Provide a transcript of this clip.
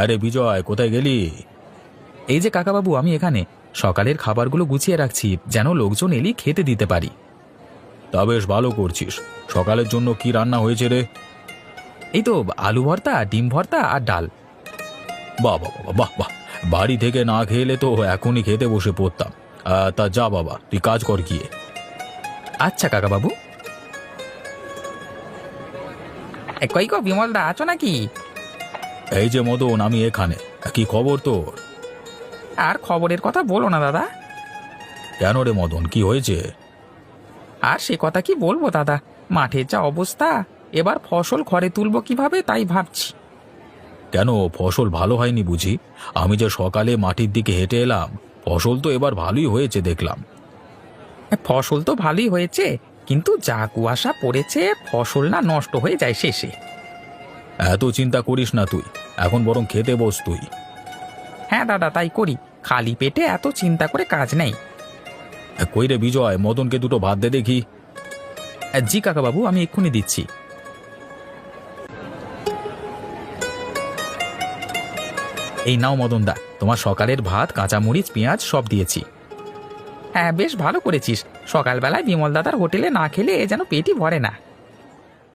আরে বিজয়, কোথায় গেলি? এই যে কাকাবাবু, আমি এখানে। সকালের খাবারগুলো গুছিয়ে রাখছি, যেন লোকজন এলি খেতে দিতে পারি। তা বেশ ভালো করছিস। সকালের জন্য কি রান্না হয়েছে রে? এই তো, আলু ভর্তা, ডিম ভর্তা আর ডাল। বাহ বাহ বাহ বাহ বাহ। বাড়ি থেকে না খেলে তো এখনই খেতে বসে পড়তাম। তা যা বাবা, তুই কাজ কর গিয়ে। আচ্ছা কাকাবাবু। কই গো বিমলদা, আছো নাকি? এই যে মদন আমি এখানে। কি খবর তোর? আর খবরের কথা বলো না দাদা। কেন রে মদন কি হয়েছে? আর সে কথা কি বলব দাদা? মাঠের যা অবস্থা এবার ফসল ঘরে তুলবো কীভাবে তাই ভাবছি। কেন ফসল ভালো হয়নি বুঝি? আমি যে সকালে মাটির দিকে হেঁটে এলাম ফসল তো এবার ভালোই হয়েছে দেখলাম। ফসল তো ভালোই হয়েছে কিন্তু যা কুয়াশা পড়েছে ফসল না নষ্ট হয়ে যায় শেষে। এত চিন্তা করিস না তুই এখন বরং খেতে বস তুই। হ্যাঁ দাদা তাই করি। খালি পেটে এত চিন্তা করে কাজ নেই। কই রে বিজয় মদনকে দুটো ভাত দে দেখি। জি কাকাবাবু আমি এক্ষুনি দিচ্ছি। এই নাও মদনদা তোমার সকালের ভাত কাঁচামরিচ পেঁয়াজ সব দিয়েছি। হ্যাঁ বেশ ভালো করেছিস। সকালবেলায় বিমল দাদার হোটেলে না খেলে এ যেন পেটই ভরে না।